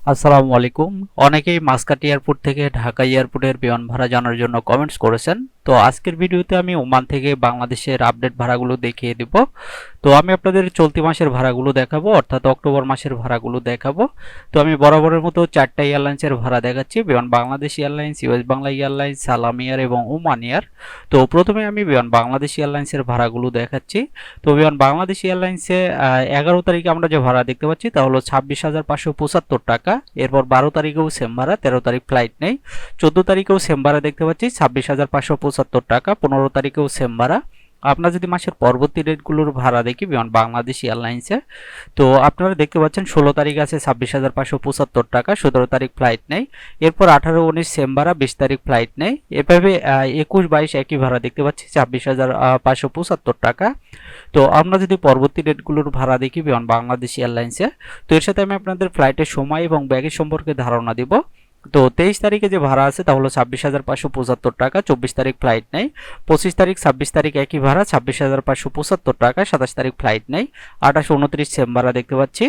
আসসালামু আলাইকুম। অনেকেই মাসকাট এয়ারপোর্ট থেকে ঢাকা এয়ারপোর্টের বিমান ভাড়া জানার জন্য কমেন্টস করেছেন। তো আজকের ভিডিওতে আমি ওমান থেকে বাংলাদেশের আপডেট ভাড়াগুলো দেখিয়ে দিব। তো আমি আপনাদের চলতি মাসের ভাড়াগুলো দেখাবো, অর্থাৎ অক্টোবর মাসের ভাড়াগুলো দেখাবো। তো আমি বরাবরের মতো চারটা এয়ারলাইন্সের ভাড়া দেখাচ্ছি, Biman Bangladesh airlines, US Bangla airlines, Salam air এবং ওমান এয়ার। তো প্রথমে আমি বিমান বাংলাদেশ এয়ারলাইন্সের ভাড়াগুলো দেখাচ্ছি। তো বিমান বাংলাদেশ এয়ারলাইন্সে এগারো তারিখে আমরা যে ভাড়া দেখতে পাচ্ছি তা হলো ছাব্বিশ হাজার পাঁচশো পঁচাত্তর টাকা। এরপর বারো তারিখেও সেম ভাড়া, তেরো তারিখ ফ্লাইট নেই। চোদ্দ তারিখেও সেম ভাড়া দেখতে পাচ্ছি, ছাব্বিশ হাজার পাঁচশো পঁচাত্তর টাকা, পনেরো তারিখেও সেম ভাড়া। আমরা যদি মাসের পরবর্তী রেটগুলোর ভাড়া দেখি বিমান বাংলাদেশ এয়ারলাইন্সে তো আপনারা দেখতে পাচ্ছেন ষোলো তারিখ আছে ছাব্বিশ হাজার পাঁচশো পঁচাত্তর টাকা, সতেরো তারিখ ফ্লাইট নেই। এরপর আঠারো, উনিশ সেম ভাড়া, বিশ তারিখ ফ্লাইট নেই। এভাবে একুশ, বাইশ একই ভাড়া দেখতে পাচ্ছি, ছাব্বিশ হাজার পাঁচশো পঁচাত্তর টাকা। তো আমরা যদি পরবর্তী ডেটগুলোর ভাড়া দেখি বিমান বাংলাদেশ এয়ারলাইন্সে তো এর সাথে আমি আপনাদের ফ্লাইটের সময় এবং ব্যাগের সম্পর্কে ধারণা দিব। তো তেইশ তারিখে যে ভাড়া আছে তা হলো ছাব্বিশ হাজার পাঁচশো পঁচাত্তর টাকা, চব্বিশ তারিখ ফ্লাইট নেই। পঁচিশ তারিখ, ছাব্বিশ তারিখ একই ভাড়া, ছাব্বিশ হাজার পাঁচশো পঁচাত্তর টাকা, সাতাশ তারিখ ফ্লাইট নেই। আঠাশ, উনত্রিশ সেম ভাড়া দেখতে পাচ্ছি।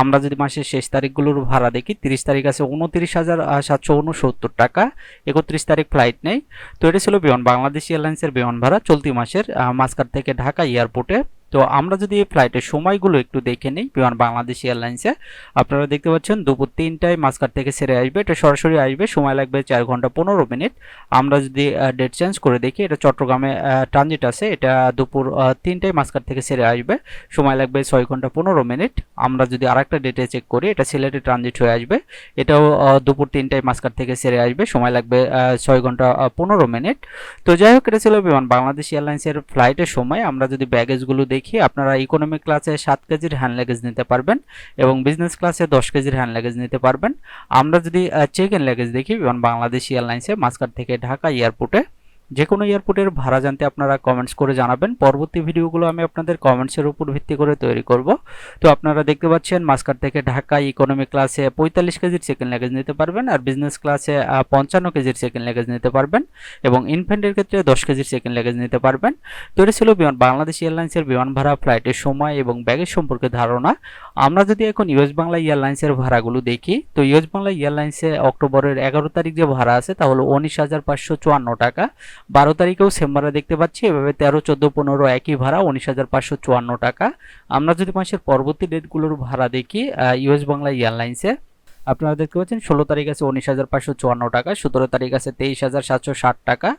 আমরা যদি মাসের শেষ তারিখগুলোর ভাড়া দেখি, তিরিশ তারিখ আছে উনত্রিশ হাজার সাতশো উনসত্তর টাকা, একত্রিশ তারিখ ফ্লাইট নেই। তো এটা ছিল বিমান, বাংলাদেশ এয়ারলাইন্সের বিমান ভাড়া চলতি মাসের মাসকাট থেকে ঢাকা এয়ারপোর্টে। তো আমরা যদি এই ফ্লাইটের সময়গুলো একটু দেখে নিই, বিমান বাংলাদেশ এয়ারলাইন্সে, আপনারা দেখতে পাচ্ছেন দুপুর তিনটায় মাসকাট থেকে সেরে আসবে, এটা সরাসরি আসবে, সময় লাগবে চার ঘণ্টা পনেরো মিনিট। আমরা যদি ডেট চেঞ্জ করে দেখি, এটা চট্টগ্রামে ট্রানজিট আছে, এটা দুপুর তিনটায় মাসকাট থেকে সেরে আসবে, সময় লাগবে ছয় ঘণ্টা পনেরো মিনিট। আমরা যদি আরেকটা ডেটে চেক করি, এটা সিলেটে ট্রানজিট হয়ে আসবে, এটাও দুপুর তিনটায় মাসকাট থেকে সেরে আসবে, সময় লাগবে ছয় ঘণ্টা পনেরো মিনিট। তো যাই হোক, এটা ছিল বিমান বাংলাদেশ এয়ারলাইন্সের ফ্লাইটের সময়। আমরা যদি ব্যাগেজগুলো দেখি আপনারা ইকোনমিক ক্লাসে সাত কেজির হ্যান্ড লাগেজ নিতে পারবেন এবং বিজনেস ক্লাসে দশ কেজির হ্যান্ড লাগেজ নিতে পারবেন। আমরা যদি চেক ইন লাগেজ দেখি বিমান বাংলাদেশ এয়ারলাইন্সে মাসকাট থেকে ঢাকা এয়ারপোর্টে যে কোনো এয়ারপোর্টের ভাড়া জানতে আপনারা কমেন্টস করে জানাবেন। পরবর্তী ভিডিওগুলো আমি আপনাদের কমেন্টসের উপর ভিত্তি করে তৈরি করব। তো আপনারা দেখতে পাচ্ছেন মাস্কার থেকে ঢাকা ইকোনমি ক্লাসে পঁয়তাল্লিশ কেজির সেকেন্ড ল্যাগেজ নিতে পারবেন আর বিজনেস ক্লাসে পঞ্চান্ন কেজির সেকেন্ড ল্যাগেজ নিতে পারবেন এবং ইনফেন্টের ক্ষেত্রে দশ কেজির সেকেন্ড ল্যাগেজ নিতে পারবেন। তো এটা ছিল বিমান, বাংলাদেশ এয়ারলাইন্সের বিমান ভাড়া ফ্লাইটের সময় এবং ব্যাগের সম্পর্কে ধারণা। আমরা যদি এখন ইউএস বাংলা এয়ারলাইন্সের ভাড়াগুলো দেখি, তো ইউএস বাংলা এয়ারলাইন্সে অক্টোবরের এগারো তারিখ যে ভাড়া আছে তা হলো উনিশ হাজার পাঁচশো চুয়ান্ন টাকা। বারো তারিখেও সেম ভাড়া দেখতে পাচ্ছি। এভাবে তেরো, চোদ্দ, পনেরো একই ভাড়া, উনিশ হাজার পাঁচশো চুয়ান্ন টাকা। আমরা যদি মাসের পরবর্তী ডেটগুলোর ভাড়া দেখি ইউএস বাংলা এয়ারলাইন্সে, আপনারা দেখতে পাচ্ছেন, ষোলো তারিখ আছে উনিশ হাজার পাঁচশো চুয়ান্ন টাকা, সতেরো তারিখ আছে তেইশ হাজার সাতশো ষাট টাকা।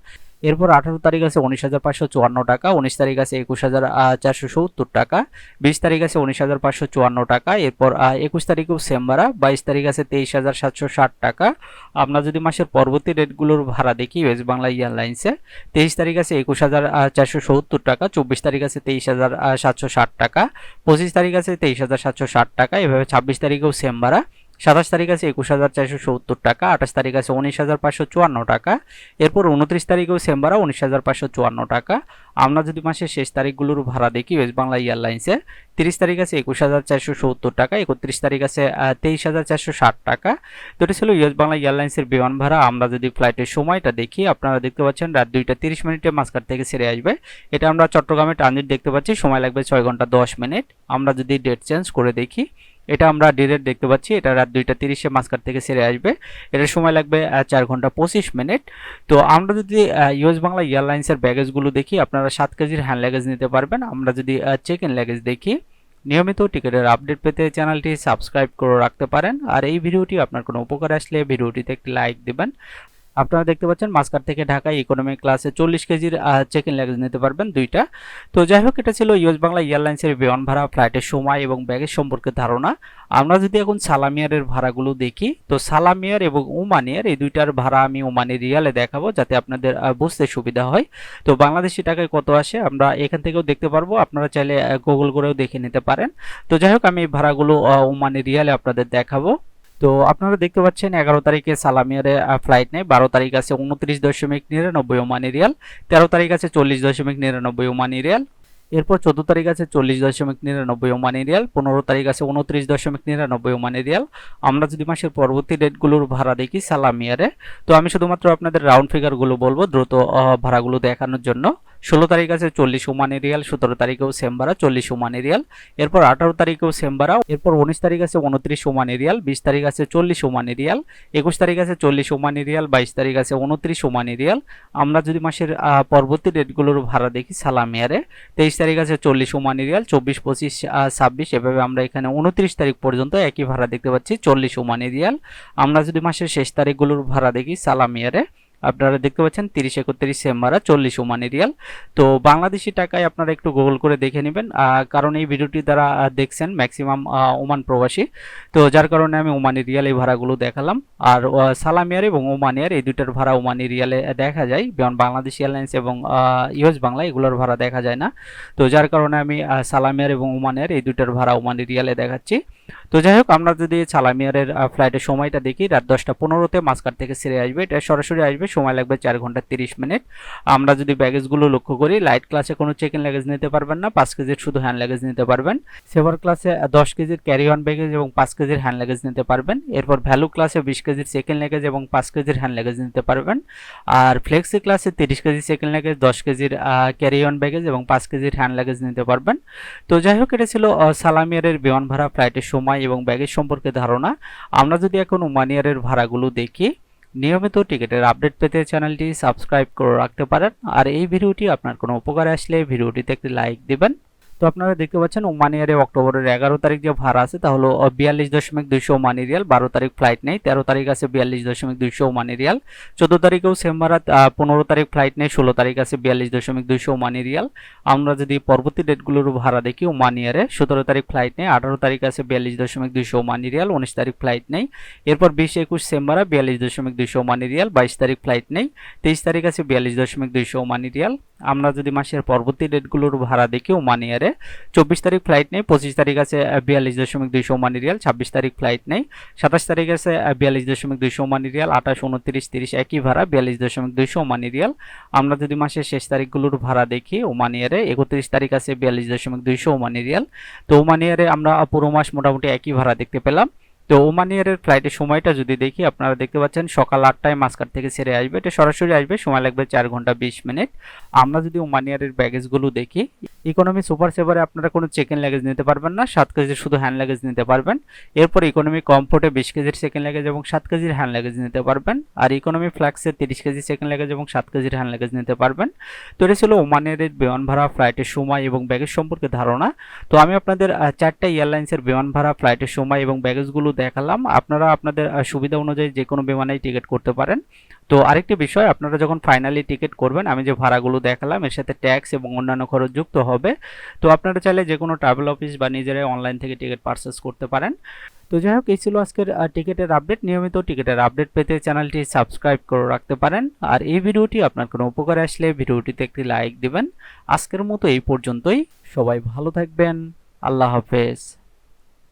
এরপর আঠারো তারিখ আছে উনিশ হাজার পাঁচশো চুয়ান্ন টাকা, উনিশ তারিখ আছে একুশ হাজার চারশো সত্তর টাকা, বিশ তারিখ আছে উনিশ হাজার পাঁচশো চুয়ান্ন টাকা, এরপর একুশ তারিখেও সেম ভাড়া, বাইশ তারিখ আছে তেইশ হাজার সাতশো ষাট টাকা। আপনার যদি মাসের পরবর্তী রেটগুলোর ভাড়া দেখি ওয়েস্ট বাংলা এয়ারলাইন্সে তেইশ তারিখ আছে একুশ হাজার চারশো সত্তর টাকা, চব্বিশ তারিখ আছে তেইশ হাজার সাতশো ষাট টাকা, পঁচিশ তারিখ আছে তেইশ হাজার সাতশো ষাট টাকা, এভাবে ছাব্বিশ তারিখেও সেম ভাড়া। সাতাশ তারিখ আছে একুশ হাজার চারশো সত্তর টাকা, আঠাশ তারিখ আছে উনিশ হাজার পাঁচশো চুয়ান্ন টাকা। এরপর উনত্রিশ তারিখেও সেম ভাড়া উনিশ হাজার পাঁচশো চুয়ান্ন টাকা। আমরা যদি মাসের শেষ তারিখগুলোর ভাড়া দেখি ওয়েস্ট বাংলা এয়ারলাইন্সে তিরিশ তারিখ আছে একুশ হাজার চারশো সত্তর টাকা, একত্রিশ তারিখ আছে তেইশ হাজার চারশো ষাট টাকা। তো এটা ছিল ইউএস বাংলা এয়ারলাইন্সের বিমান ভাড়া। আমরা যদি ফ্লাইটের সময়টা দেখি, আপনারা দেখতে পাচ্ছেন রাত দুইটা তিরিশ মিনিটে মাসকাট থেকে সেরে আসবে। এটা আমরা চট্টগ্রামে ট্রানজিট দেখতে পাচ্ছি। সময় লাগবে ছয় ঘণ্টা দশ মিনিট। আমরা যদি ডেট চেঞ্জ করে দেখি এটা আমরা ডিরেক্ট দেখতে পাচ্ছি, এটা রাত দুইটা তিরিশে মাসকাট থেকে সেরে আসবে। এটার সময় লাগবে চার ঘণ্টা পঁচিশ মিনিট। তো আমরা যদি ইউএস বাংলা এয়ারলাইন্সের ব্যাগেজগুলো দেখি, আপনারা সাত কেজির হ্যান্ড ল্যাগেজ নিতে পারবেন। আমরা যদি চেক ইন ল্যাগেজ দেখি, নিয়মিত টিকিটের আপডেট পেতে চ্যানেলটি সাবস্ক্রাইব করে রাখতে পারেন। আর এই ভিডিওটি আপনার কোনো উপকার আসলে, ভিডিওটিতে একটি লাইক দেবেন। আপনারা দেখতে পাচ্ছেন মাসকাট থেকে ঢাকা ইকোনমি ক্লাসে চল্লিশ কেজির চেক ইন লাগেজ নিতে পারবেন দুইটা। তো যাই হোক, এটা ছিল ইউএস বাংলা এয়ারলাইন্সের বিমান ভাড়া ফ্লাইটের সময় এবং ব্যাগের সম্পর্কে ধারণা। আমরা যদি এখন সালামিয়ারের ভাড়াগুলো দেখি, তো সালামিয়ার এবং ওমানিয়ার এই দুইটার ভাড়া আমি ওমানি রিয়ালে দেখাবো যাতে আপনাদের বুঝতে সুবিধা হয়। তো বাংলাদেশি টাকায় কত আসে আমরা এখান থেকেও দেখতে পারব, আপনারা চাইলে গুগল করেও দেখে নিতে পারেন। তো যাই হোক, আমি ভাড়াগুলো ওমানি রিয়ালে আপনাদের দেখাবো। তো আপনারা দেখতে পাচ্ছেন এগারো তারিখে সালামিয়ারে ফ্লাইট নেই বারো তারিখ আছে উনত্রিশ দশমিক নিরানব্বই ওমানি রিয়াল তেরো তারিখ আছে চল্লিশ দশমিক নিরানব্বই ওমানি রিয়াল এরপর চোদ্দ তারিখ আছে চল্লিশ দশমিক নিরানব্বই ওমানি রিয়াল পনেরো তারিখ আছে উনত্রিশ দশমিক নিরানব্বই ওমানি রিয়াল আমরা যদি মাসের পরবর্তী ডেটগুলোর ভাড়া দেখি সালামিয়ারে তো আমি শুধুমাত্র আপনাদের রাউন্ড ফিগারগুলো বলব, দ্রুত ভাড়াগুলো দেখানোর জন্য। ষোলো তারিখ আছে চল্লিশ ওমানি রিয়াল, সতেরো তারিখেও সেম ভাড়া চল্লিশ ওমানি রিয়াল। এরপর আঠারো তারিখেও সেম ভাড়া এরপর উনিশ তারিখ আছে উনত্রিশ ওমানি রিয়াল, বিশ তারিখ আছে চল্লিশ ওমানি রিয়াল, একুশ তারিখ আছে চল্লিশ ওমানি রিয়াল, বাইশ তারিখ আছে উনত্রিশ ওমানি রিয়াল। আমরা যদি মাসের পরবর্তী ডেটগুলোর ভাড়া দেখি সালামিয়ারে, তেইশ তারিখ আছে চল্লিশ ওমানি রিয়াল, চব্বিশ, পঁচিশ ছাব্বিশ, এভাবে আমরা এখানে উনত্রিশ তারিখ পর্যন্ত একই ভাড়া দেখতে পাচ্ছি চল্লিশ ওমানি রিয়াল। আমরা যদি মাসের শেষ তারিখগুলোর ভাড়া দেখি সালামিয়ারে আপনারা দেখতে পাচ্ছেন তিরিশ, একত্রিশ সেম্বারা চল্লিশ ওমানি রিয়াল তো বাংলাদেশি টাকায় আপনারা একটু গুগল করে দেখে নেবেন। কারণ এই ভিডিওটি দ্বারা দেখছেন ম্যাক্সিমাম ওমান প্রবাসী, তো যার কারণে আমি ওমানি রিয়াল এই ভাড়াগুলো দেখালাম। আর সালামিয়ার এবং ওমানিয়ার এই দুইটার ভাড়া ওমানি রিয়ালে দেখা যায়। যেমন বাংলাদেশ এয়ারলাইন্স এবং ইউএস বাংলা, এগুলোর ভাড়া দেখা যায় না। তো যার কারণে আমি সালামিয়ার এবং ওমানিয়ার এই দুইটার ভাড়া ওমানি রিয়ালে দেখাচ্ছি। তো যাই হোক, আমরা যদি সালামিয়ারের ফ্লাইটের সময়টা দেখি, রাত দশটা পনেরোতে মাসকাট থেকে ছেড়ে আসবে, এটা সরাসরি আসবে, সময় লাগবে চার ঘণ্টা তিরিশ মিনিট। আমরা যদি ব্যাগেজগুলো লক্ষ্য করি লাইট ক্লাসে কোনো চেক ইন লাগেজ নিতে পারবেন না, পাঁচ কেজির শুধু হ্যান্ড লাগেজ নিতে পারবেন। সেভার ক্লাসে দশ কেজির ক্যারি অন ব্যাগেজ এবং পাঁচ কেজির হ্যান্ড লাগেজ নিতে পারবেন। এরপর ভ্যালু ক্লাসে বিশ কেজির সেকেন্ড লাগেজ এবং পাঁচ কেজির হ্যান্ড লাগেজ নিতে পারবেন। আর ফ্লেক্সি ক্লাসে তিরিশ কেজি সেকেন্ড লাগেজ দশ কেজির ক্যারি অন ব্যাগেজ এবং পাঁচ কেজির হ্যান্ড লাগেজ নিতে পারবেন। তো যাই হোক, এটা ছিল সালামিয়ারের বিমান ভাড়া ফ্লাইটের সময় এবং ব্যাগেজ সম্পর্কে ধারণা, আমরা যদি এখন ওমানিয়ারের ভাড়াগুলো দেখি, নিয়মিত টিকিটের আপডেট পেতে চ্যানেলটি সাবস্ক্রাইব করে রাখতে পারেন। আর এই ভিডিওটি আপনার কোনো উপকারে আসলে ভিডিওটিতে একটি লাইক দিবেন। তো আপনারা দেখতে পাচ্ছেন, ওমান ইয়ারে অক্টোবরের এগারো তারিখ যে ভাড়া আছে, তা হলো বিয়াল্লিশ দশমিক দুইশো ওমানি রিয়াল, বারো তারিখ ফ্লাইট নেই, তেরো তারিখ আছে বিয়াল্লিশ দশমিক দুইশো ওমানি রিয়াল, চোদ্দ তারিখেও সেম ভাড়া পনেরো তারিখ ফ্লাইট নেই, ষোলো তারিখ আছে বিয়াল্লিশ দশমিক দুইশো ওমানি রিয়াল। আমরা যদি পরবর্তী ডেটগুলোর ভাড়া দেখি, ওমান ইয়ারে সতেরো তারিখ ফ্লাইট নেই, আঠারো তারিখ আছে বিয়াল্লিশ দশমিক দুইশো ওমানি রিয়াল, উনিশ তারিখ ফ্লাইট নেই। এরপর বিশ একুশ সেম ভাড়া, বিয়াল্লিশ দশমিক দুইশো ওমানি রিয়াল, বাইশ তারিখ ফ্লাইট নেই, তেইশ তারিখ আছে বিয়াল্লিশ দশমিক দুইশো ওমানি রিয়াল। আমরা যদি মাসের পরবর্তী ডেটগুলোর ভাড়া দেখি ওমান ইয়ারে চব্বিশ তারিখ ফ্লাইট নেই, পঁচিশ তারিখ আছে বিয়াল্লিশ দশমিক দুইশো ওমানি রিয়াল ছাব্বিশ তারিখ ফ্লাইট নেই, সাতাশ তারিখ আছে বিয়াল্লিশ দশমিক দুইশো ওমানি রিয়াল আঠাশ, উনত্রিশ, তিরিশ একই ভাড়া, বিয়াল্লিশ দশমিক দুইশো ওমানি রিয়াল আমরা যদি মাসের শেষ তারিখগুলোর ভাড়া দেখি ওমান ইয়ারে একত্রিশ তারিখ আছে, বিয়াল্লিশ দশমিক দুইশো ওমানি রিয়াল তো ওমান ইয়ারে আমরা পুরো মাস মোটামুটি একই ভাড়া দেখতে পেলাম। তো ওমান ইয়ারের ফ্লাইটের সময়টা যদি দেখি, আপনারা দেখতে পাচ্ছেন সকাল আটটায় মাসকাট থেকে ছেড়ে আসবে। এটা সরাসরি আসবে, সময় লাগবে চার ঘণ্টা বিশ মিনিট। আমরা যদি ওমান ইয়ারের ব্যাগেজগুলো দেখি ইকোনমি সুপার সেভারে আপনারা কোনো চেক ইন লাগেজ নিতে পারবেন না, সাত কেজির শুধু হ্যান্ড লাগেজ নিতে পারবেন। এরপর ইকোনমি কমফোর্টে বিশ কেজির সেকেন্ড লাগেজ এবং সাত কেজির হ্যান্ড লাগেজ নিতে পারবেন। আর ইকোনমি ফ্ল্যাক্সে তিরিশ কেজি সেকেন্ড লাগেজ এবং সাত কেজির হ্যান্ড লাগেজ নিতে পারবেন। তো এটা ছিল ওমানের বিমান ভাড়া ফ্লাইটের সময় এবং ব্যাগেজ সম্পর্কে ধারণা। তো আমি আপনাদের চারটা এয়ারলাইন্সের বিমান ভাড়া ফ্লাইটের সময় এবং ব্যাগেজগুলো দেখালাম। আপনারা আপনাদের সুবিধা অনুযায়ী যে কোনো বিমানেই টিকিট করতে পারেন। তো আরেকটি বিষয়, আপনারা যখন ফাইনালি টিকিট করবেন, আমি যে ভাড়াগুলো দেখালাম, এর সাথে ট্যাক্স এবং অন্যান্য খরচ যুক্ত হবে। তো আপনারা চাইলে যে কোনো ট্রাভেল অফিস বা নিজেরাই অনলাইন থেকে টিকিট পারচেস করতে পারেন। তো যাই হোক, এই ছিল আজকের টিকিটের আপডেট নিয়মিত টিকিটের আপডেট পেতে চ্যানেলটি সাবস্ক্রাইব করে রাখতে পারেন। আর এই ভিডিওটি আপনার কোনো উপকারে আসলে ভিডিওটিতে একটি লাইক দিবেন। আজকের মতো এই পর্যন্তই। সবাই ভালো থাকবেন। আল্লাহ হাফেজ।